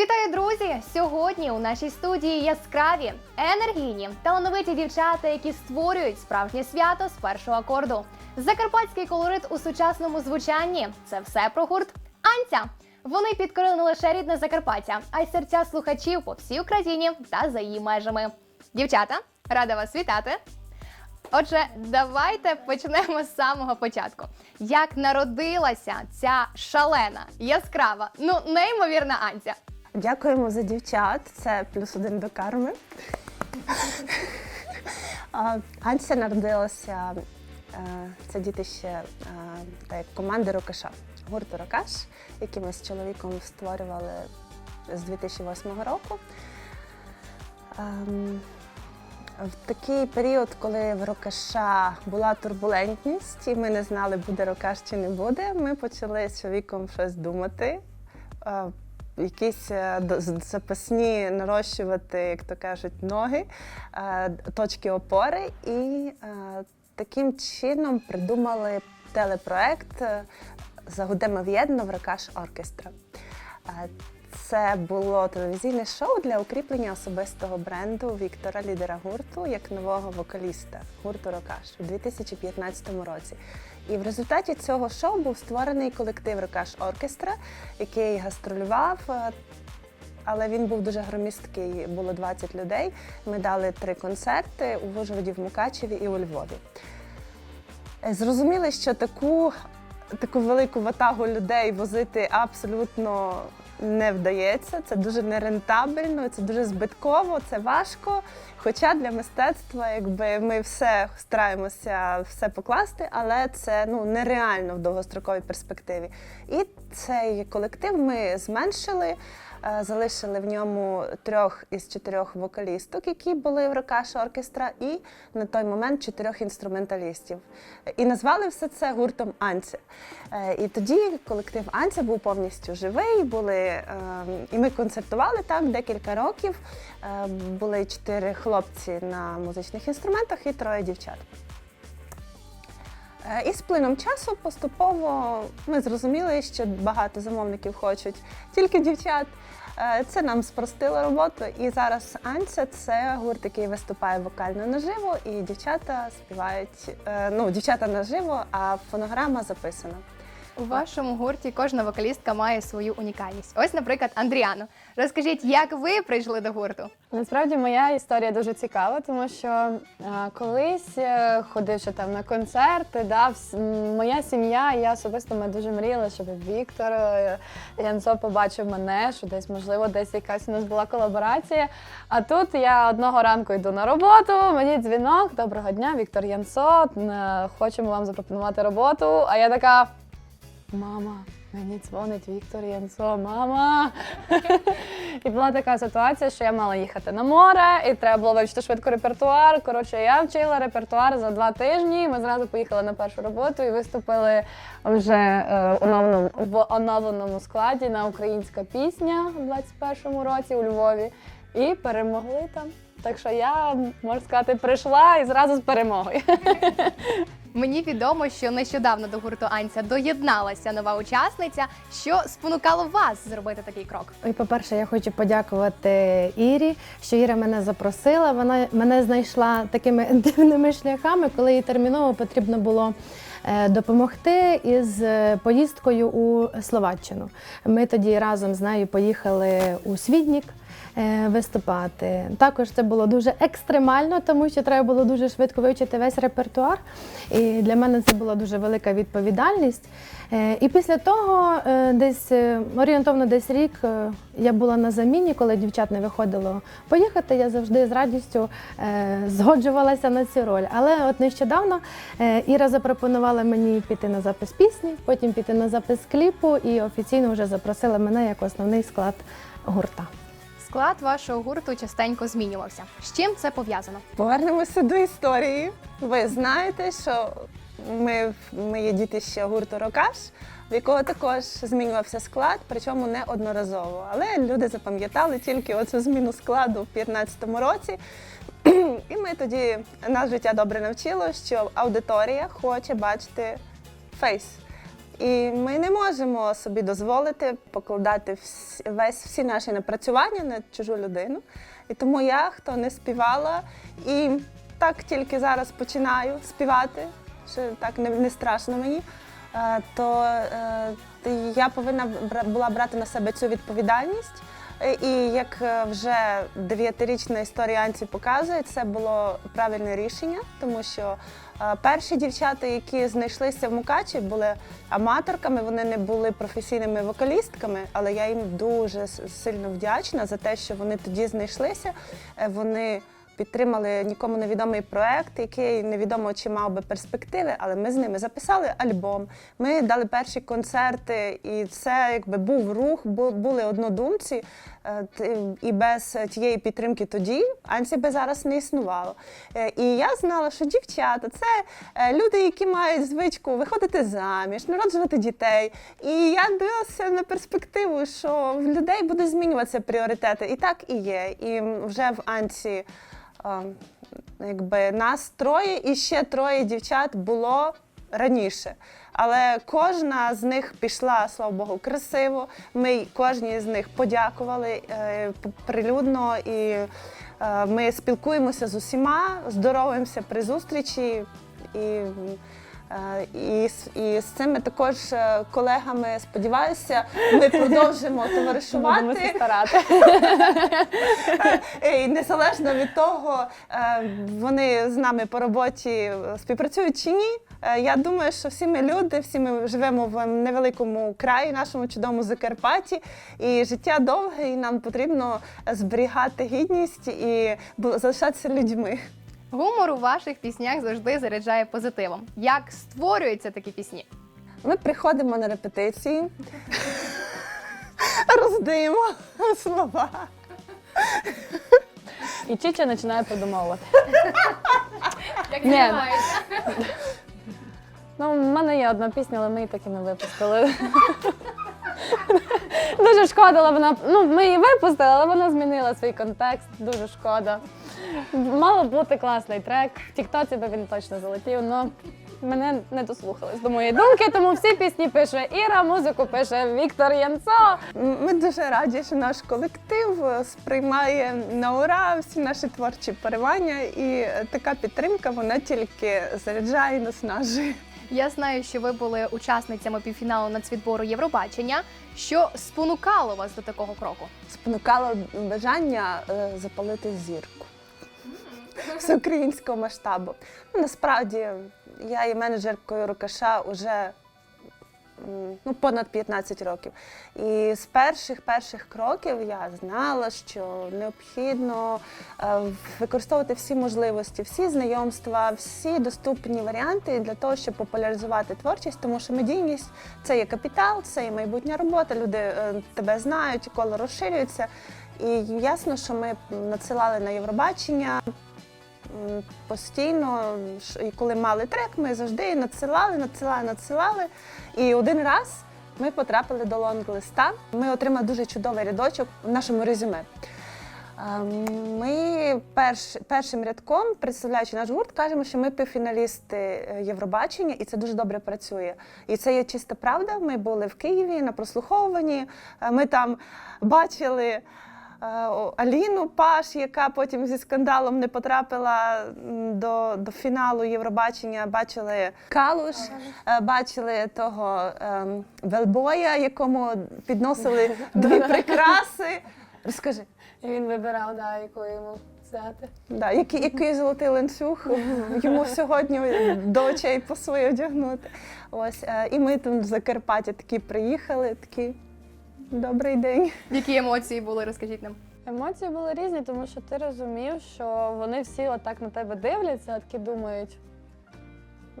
Вітаю, друзі! Сьогодні у нашій студії яскраві, енергійні, талановиті дівчата, які створюють справжнє свято з першого акорду. Закарпатський колорит у сучасному звучанні це все про гурт Анця. Вони підкорили не лише рідне Закарпаття, а й серця слухачів по всій Україні та за її межами. Дівчата, рада вас вітати! Отже, давайте почнемо з самого початку. Як народилася ця шалена, яскрава, ну неймовірна Анця? Дякуємо за дівчат. Це плюс один до карми. А, Анця народилася. е, Це дітище е, та як команди Рокаша, гурту Рокаш, який ми з чоловіком створювали з 2008 року. Ем, В такий період, коли в Рокаша була турбулентність, і ми не знали, буде Рокаш чи не буде, ми почали з чоловіком щось думати. Якісь е, запасні нарощувати, як то кажуть, ноги, е, точки опори, і е, таким чином придумали телепроект е, Загудемо в'єдно в Рокаш Оркестра. Це було телевізійне шоу для укріплення особистого бренду Віктора, лідера гурту, як нового вокаліста гурту Рокаш у 2015 році. І в результаті цього шоу був створений колектив Рукаш Оркестра, який гастролював. е, Але він був дуже громісткий, було 20 людей. Ми дали три концерти у Ужгороді, в Мукачеві і у Львові. Зрозуміли, що таку, таку велику ватагу людей возити абсолютно не вдається. Це дуже нерентабельно, це дуже збитково, це важко. Хоча для мистецтва, якби ми все стараємося все покласти, але це ну нереально в довгостроковій перспективі. І цей колектив ми зменшили. Е, Залишили в ньому трьох із чотирьох вокалісток, які були в Рокаш оркестра, і на той момент чотирьох інструменталістів. І назвали все це гуртом Анця. Е, І тоді колектив Анця був повністю живий. Були, е, і ми концертували так декілька років. Були чотири хлопці на музичних інструментах і троє дівчат. Е, І з плином часу поступово ми зрозуміли, що багато замовників хочуть тільки дівчат. Е, Це нам спростило роботу. І зараз Анця це гурт, який виступає вокально наживо, і дівчата співають. е, Ну, дівчата наживо, а фонограма записана. У вашому гурті кожна вокалістка має свою унікальність. Ось, наприклад, Андріано. Розкажіть, як ви прийшли до гурту? Насправді моя історія дуже цікава, тому що е, колись, е, ходивши там на концерти, да, вс- моя сім'я, і я особисто ми дуже мріяли, щоб Віктор е, Янцо побачив мене, що десь, можливо, десь якась у нас була колаборація. А тут я одного ранку йду на роботу, мені дзвінок, доброго дня, Віктор Янцо, е, хочемо вам запропонувати роботу. А я така. Мама, мені дзвонить Віктор Янцо, мама. і була така ситуація, що я мала їхати на море, і треба було вивчити швидко репертуар. Коротше, я вчила репертуар за два тижні. Ми зразу поїхали на першу роботу і виступили вже е, в оновленому складі на українська пісня у 21-му році у Львові. І перемогли там. Так що я, можна сказати, прийшла і зразу з перемогою. Мені відомо, що нещодавно до гурту Анця доєдналася нова учасниця. Що спонукало вас зробити такий крок? І, по-перше, я хочу подякувати Ірі, що Іра мене запросила. Вона мене знайшла такими дивними шляхами, коли їй терміново потрібно було е, допомогти із е, поїздкою у Словаччину. Ми тоді разом з нею поїхали у Свіднік. Е, Виступати також це було дуже екстремально, тому що треба було дуже швидко вивчити весь репертуар. І для мене це була дуже велика відповідальність. Е, І після того, е, десь орієнтовно десь рік, я була на заміні, коли дівчат не виходило поїхати. Я завжди з радістю згоджувалася на цю роль. Але от нещодавно Іра запропонувала мені піти на запис пісні, потім піти на запис кліпу і офіційно вже запросила мене як основний склад гурта. Склад вашого гурту частенько змінювався. З чим це пов'язано? Повернемося до історії. Ви знаєте, що ми, ми є дітище гурту Рокаш, в якого також змінювався склад, причому не одноразово. Але люди запам'ятали тільки оцю зміну складу в 2015 році. І ми тоді нас життя добре навчило, що аудиторія хоче бачити фейс. І ми не можемо собі дозволити покладати вс- весь всі наші напрацювання на чужу людину. І тому я, хто не співала, і так тільки зараз починаю співати, що так не, не страшно мені, е, то е, я повинна була брати на себе цю відповідальність. Е, І як вже дев'ятирічна історія Анці показує, це було правильне рішення, тому що перші дівчата, які знайшлися в Мукачі, були аматорками, вони не були професійними вокалістками, але я їм дуже сильно вдячна за те, що вони тоді знайшлися. Е, Вони підтримали нікому невідомий проект, який невідомо чи мав би перспективи, але ми з ними записали альбом. Ми дали перші концерти, і це якби був рух, бу- були однодумці. Е, І без тієї підтримки тоді Анці би зараз не існувало. Е, І я знала, що дівчата це е, люди, які мають звичку виходити заміж, народжувати дітей. І я дивилася на перспективу, що в людей будуть змінюватися пріоритети. І так і є. І вже в Анці якби нас троє і ще троє дівчат було раніше. Але кожна з них пішла, слава Богу, красиво. Ми кожній з них подякували е, прилюдно і е, ми спілкуємося з усіма, здоровуємося при зустрічі. І, і, з- і з цими також е, колегами, сподіваюся, ми продовжимо товаришувати. І незалежно від того, е, вони з нами по роботі співпрацюють чи ні. е, Я думаю, що всі ми люди, всі ми живемо в невеликому краї, нашому чудовому Закарпатті, і життя довге, і нам потрібно зберігати гідність і залишатися людьми. Гумор у ваших піснях завжди заряджає позитивом. Як створюються такі пісні? Ми приходимо на репетиції, роздаємо слова. І Чіча починає придумовувати. Як Ні. називається? Ну, в мене є одна пісня, але ми її так і не випустили. Дуже шкода, але вона. Ну, ми її випустили, але вона змінила свій контекст. Дуже шкода. Мало бути класний трек. В Тіктоці би він точно залетів, але мене не дослухались до моєї думки, тому всі пісні пише Іра, музику пише Віктор Янцо. Ми дуже раді, що наш колектив е, сприймає на ура всі наші творчі поривання, і е, така підтримка вона тільки заряджає і наснажує. Я знаю, що ви були учасницями півфіналу нацвідбору Євробачення. Що спонукало вас до такого кроку? Спонукало бажання е, запалити зірку всеукраїнського масштабу. Ну, насправді я є менеджеркою Рукаша уже ну, понад 15 років. І з перших перших кроків я знала, що необхідно е, використовувати всі можливості, всі знайомства, всі доступні варіанти для того, щоб популяризувати творчість, тому що медійність це є капітал, це є майбутня робота. Люди е, тебе знають, коло розширюється. І ясно, що ми надсилали на Євробачення. Постійно, коли мали трек, ми завжди надсилали, надсилали, надсилали. І один раз ми потрапили до лонг-листа. Ми отримали дуже чудовий рядочок в нашому резюме. Ми перш, першим рядком, представляючи наш гурт, кажемо, що ми півфіналісти е, Євробачення, і це дуже добре працює. І це є чиста правда. Ми були в Києві на прослуховуванні. е, Ми там бачили. Аліну Паш, яка потім зі скандалом не потрапила до, до фіналу Євробачення, бачили Калуш, е, бачили того ем, велбоя, якому підносили дві прикраси. Розкажи. І він вибирав, да, яку йому взяти. Да, який, який золотий ланцюг йому сьогодні до очей по своє одягнути. Ось, е, і ми там в Закарпаття такі приїхали, такі добрий день. Які емоції були? Розкажіть нам. Емоції були різні, тому що ти розумів, що вони всі отак на тебе дивляться, такі думають.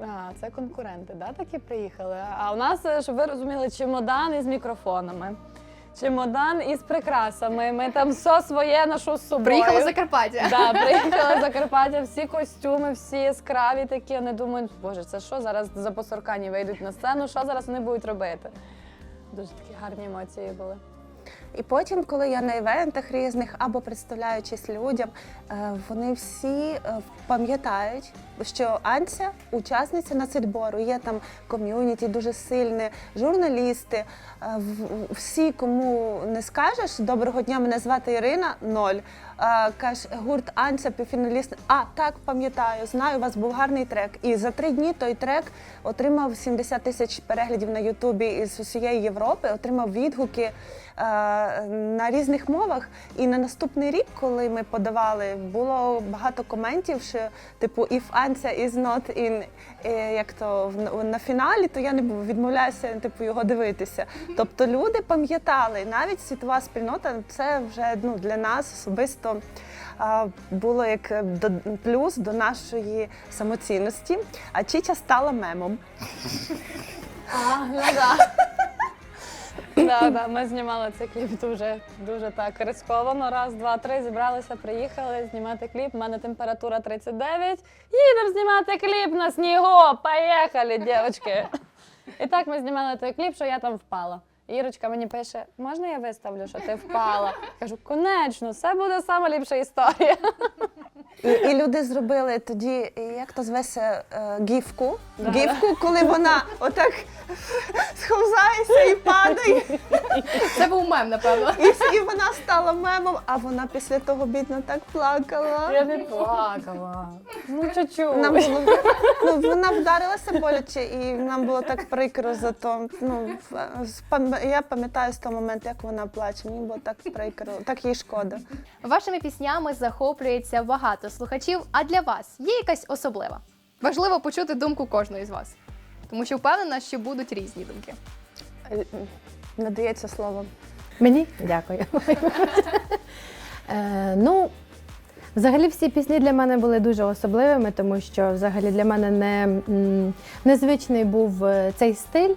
А, це конкуренти, да, такі приїхали. А у нас, е, щоб ви розуміли, чемодан із мікрофонами, чемодан із прикрасами. Ми там все своє ношу з собою. Приїхали з Закарпаття. Да, приїхала з Закарпаття, всі костюми, всі яскраві такі. Вони думають, боже, це що зараз за посоркані вийдуть на сцену, що зараз вони будуть робити? Дуже такі гарні емоції були. І потім, коли я на івентах різних або представляючись людям, е, вони всі е, пам'ятають, що Анця учасниця нацвідбору. Є там ком'юніті дуже сильне, журналісти. Е, Всі, кому не скажеш, доброго дня, мене звати Ірина, ноль. Каже, гурт Анця, півфіналіст. А, так, пам'ятаю, знаю, у вас був гарний трек. І за три дні той трек отримав 70 тисяч переглядів на Ютубі із усієї Європи, отримав відгуки на різних мовах. І на наступний рік, коли ми подавали, було багато коментів, що типу if answer is not in е, як то на фіналі, то я не відмовляюся типу його дивитися. Тобто люди пам'ятали, навіть світова спільнота, це вже ну для нас особисто. Було як плюс до нашої самоцінності. А Чіча стала мемом. А, ну да. Да, да, ми знімали цей кліп дуже, дуже так рисковано. Раз, два, три, зібралися, приїхали знімати кліп. У мене температура 39. Їдемо знімати кліп на снігу. Поїхали, дівчатки. І так ми знімали той кліп, що я там впала. Ірочка мені пише: можна я виставлю, що ти впала? Кажу, конечно, все буде сама ліпша історія. І, і люди зробили тоді, як то зветься, е, гіфку. Да. Гіфку, коли вона отак сховзається і падає. Це був мем, напевно. І, і вона стала мемом, а вона після того бідно так плакала. Я не плакала. Ну, чуть-чуть. Нам було ну, вона вдарилася боляче, і нам було так прикро за то. Ну я пам'ятаю з того моменту, як вона плаче. Мені було так прикро, так їй шкода. Вашими піснями захоплюється багато слухачів. А для вас є якась особлива? Важливо почути думку кожної з вас, тому що впевнена, що будуть різні думки. Е, Надається слово. Мені дякую. Е, ну, взагалі всі пісні для мене були дуже особливими, тому що взагалі для мене не, незвичний був е, цей стиль.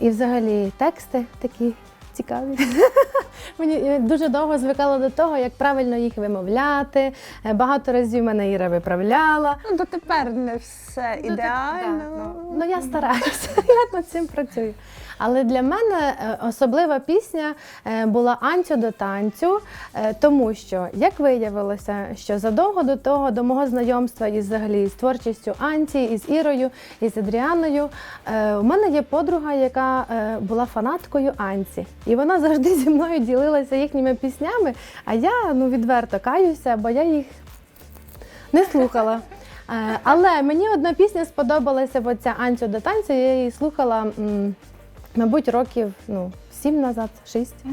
І взагалі тексти такі цікаві. Мені дуже довго звикала до того, як правильно їх вимовляти. Е, Багато разів мене Іра виправляла. Ну дотепер не все Ну, ідеально. ну. Ну, я стараюся, я над цим працюю. Але для мене е, особлива пісня е, була Анцю до танцю, е, тому що, як виявилося, що задовго до того, до мого знайомства із взагалі з творчістю Анці, із Ірою, із Адріаною, у мене є подруга, яка була фанаткою Анці. І вона завжди зі мною ділилася їхніми піснями, а я ну, відверто каюся, бо я їх не слухала. Але мені одна пісня сподобалася, бо ця Анцю до танцю. Я її слухала, мабуть, років ну, сім назад, шість.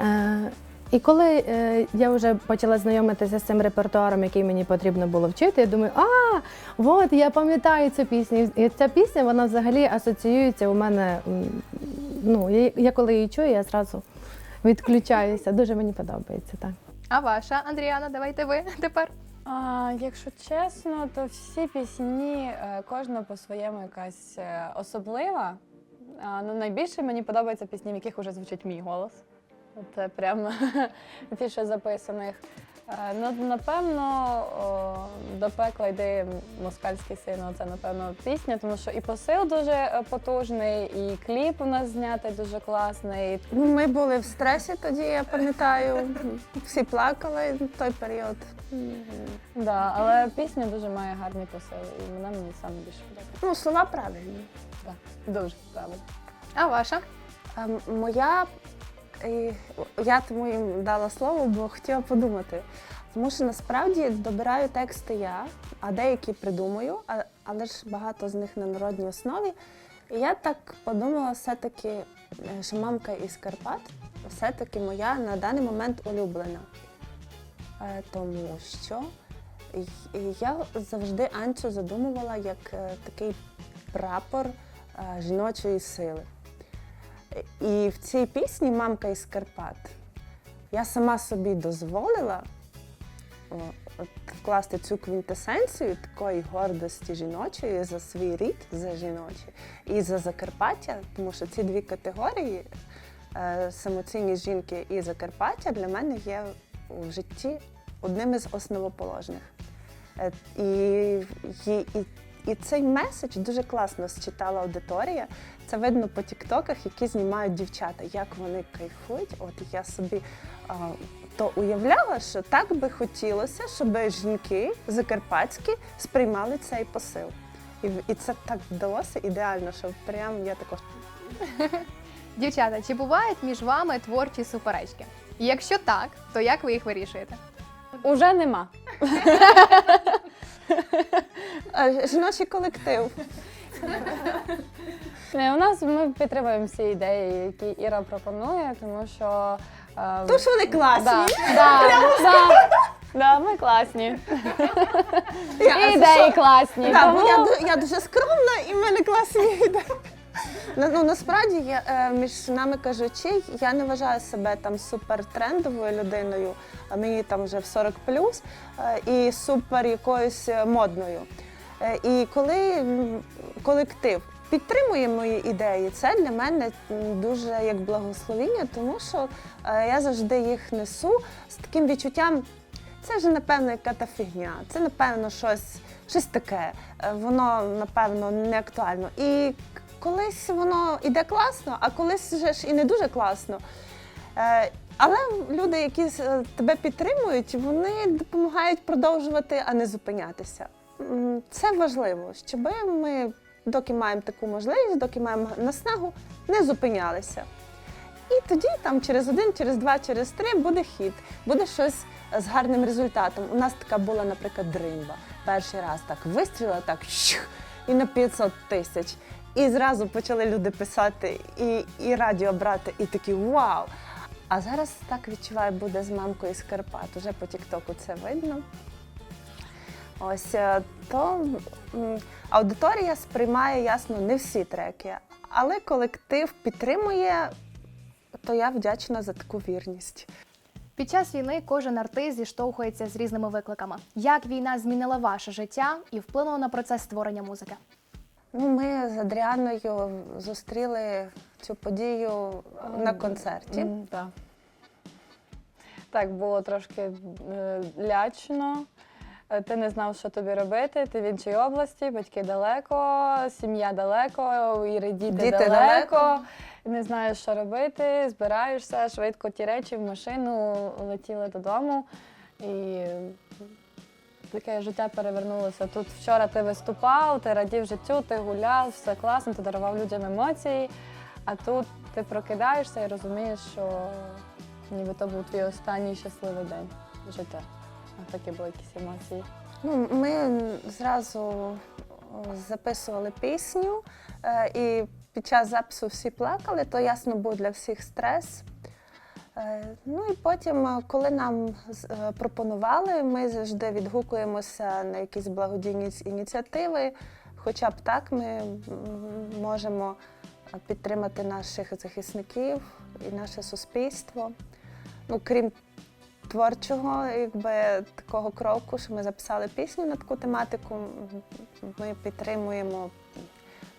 Е, І коли е, я вже почала знайомитися з цим репертуаром, який мені потрібно було вчити, я думаю, а, от я пам'ятаю цю пісню. І ця пісня вона взагалі асоціюється у мене. Ну, я, я коли її чую, я зразу відключаюся. Дуже мені подобається так. А ваша Андріана, давайте ви тепер. А, якщо чесно, то всі пісні, е, кожна по-своєму якась е, особлива. А, ну, найбільше мені подобаються пісні, в яких вже звучить мій голос. Це прям ті, що записаних. Е, Ну, напевно, о, до пекла йде москальський син. Це напевно пісня, тому що і посил дуже е, потужний, і кліп у нас знятий дуже класний. Ну, Ми були в стресі тоді, я пам'ятаю. Всі плакали в той період. Да, але пісня дуже має гарний посил, і вона мені саме більше подобається. Ну, слова правильні. Так, дуже правильно. А ваша? Моя, е, я тому їм дала слово, бо хотіла подумати. Тому що насправді добираю тексти я, а деякі придумаю, але ж багато з них на народній основі. І я так подумала, все-таки, е, що мамка із Карпат все-таки моя на даний момент улюблена. Е, Тому що я завжди Анцю задумувала як такий прапор жіночої сили. І в цій пісні Мамка із Карпат я сама собі дозволила вкласти цю квінтесенцію такої гордості жіночої за свій рід, за жіночі і за Закарпаття, тому що ці дві категорії е, самоцінність жінки і Закарпаття для мене є в житті одним із основоположних. Е, І, і, і, І цей меседж дуже класно считала аудиторія. Це видно по тіктоках, які знімають дівчата, як вони кайфують. От я собі а, то уявляла, що так би хотілося, щоб жінки закарпатські сприймали цей посил. І, і це так вдалося ідеально, що прям я також Дівчата, чи бувають між вами творчі суперечки? І Якщо так, то як ви їх вирішуєте? Уже нема. А, жіночий колектив. Не, у нас ми підтримуємо всі ідеї, які Іра пропонує, тому що. е, То що вони класні. Да, да, да, ми класні. Я- І ідеї що? класні. Да, тому... я, ду- я дуже скромна і в мене класні ідеї. Ну, ну насправді я е, між нами кажучи, я не вважаю себе там супертрендовою людиною, а мені там вже в 40 плюс, е, і супер якоюсь е, модною. Е, і коли колектив підтримує мої ідеї, це для мене дуже як благословіння, тому що е, я завжди їх несу з таким відчуттям. Це вже напевно яка та фігня. Це напевно щось, щось таке. Е, Воно напевно не актуально. І колись воно іде класно, а колись вже ж і не дуже класно. Але люди, які тебе підтримують, вони допомагають продовжувати, а не зупинятися. Це важливо, щоб ми, доки маємо таку можливість, доки маємо наснагу, не зупинялися. І тоді там через один, через два, через три буде хід, буде щось з гарним результатом. У нас така була, наприклад, дримба. Перший раз так вистріла, так щух, і на 500 тисяч. І зразу почали люди писати і, і радіо брати, і такі вау! А зараз так відчуваю, буде з мамкою з Карпат. Уже по Тіктоку це видно. Ось е, то аудиторія сприймає ясно не всі треки, але колектив підтримує, то я вдячна за таку вірність. Під час війни кожен артист зіштовхується з різними викликами. Як війна змінила ваше життя і вплинула на процес створення музики? Ну, ми з Адріаною зустріли цю подію на концерті. Так, було трошки е, лячно. Е, Ти не знав, що тобі робити. Ти в іншій області, батьки далеко, сім'я далеко, Іри діти, Діти далеко. далеко. Не знаєш, що робити, збираєшся швидко ті речі в машину, летіли додому. І таке життя перевернулося. Тут вчора ти виступав, ти радів життю, ти гуляв, все класно, ти дарував людям емоції. А тут ти прокидаєшся і розумієш, що ніби то був твій останній щасливий день життя. А такі були якісь емоції. Ну, ми зразу записували пісню, е, і під час запису всі плакали, то ясно був для всіх стрес. Е, Ну і потім, е, коли нам пропонували, ми завжди відгукуємося на якісь благодійні ініціативи. Хоча б так ми можемо підтримати наших захисників і наше суспільство. Ну, крім творчого, якби такого кроку, що ми записали пісню на таку тематику. Ми підтримуємо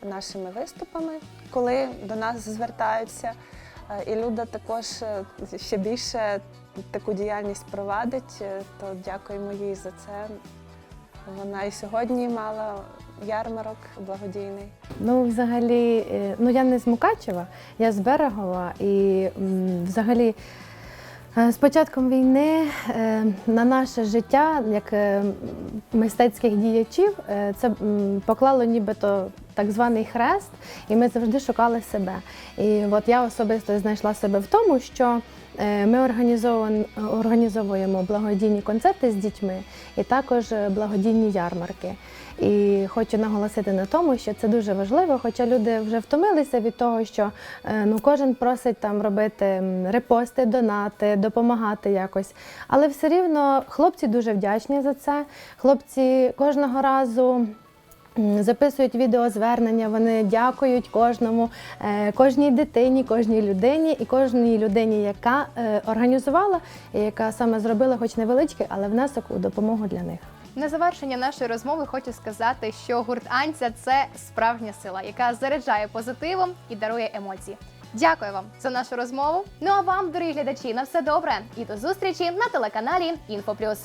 нашими виступами, коли до нас звертаються. Е, І Люда також е, ще більше таку діяльність провадить, е, то дякуємо їй за це. Вона і сьогодні мала ярмарок благодійний. Ну, взагалі, ну я не з Мукачева, я з Берегова. І взагалі, з початком війни е, на наше життя, як е, мистецьких діячів, е, це поклало нібито так званий хрест, і ми завжди шукали себе. І от я особисто знайшла себе в тому, що е, ми організовуємо, благодійні концерти з дітьми і також е, благодійні ярмарки. І хочу наголосити на тому, що це дуже важливо, хоча люди вже втомилися від того, що е, ну, кожен просить там робити репости, донати, допомагати якось. Але все рівно хлопці дуже вдячні за це. Хлопці кожного разу. Записують відеозвернення, вони дякують кожному, е, кожній дитині, кожній людині і кожній людині, яка е, організувала і яка саме зробила, хоч невеличкий, але внесок у допомогу для них. На завершення нашої розмови хочу сказати, що гурт Анця це справжня сила, яка заряджає позитивом і дарує емоції. Дякую вам за нашу розмову. Ну а вам, дорогі глядачі, на все добре і до зустрічі на телеканалі Інфоплюс.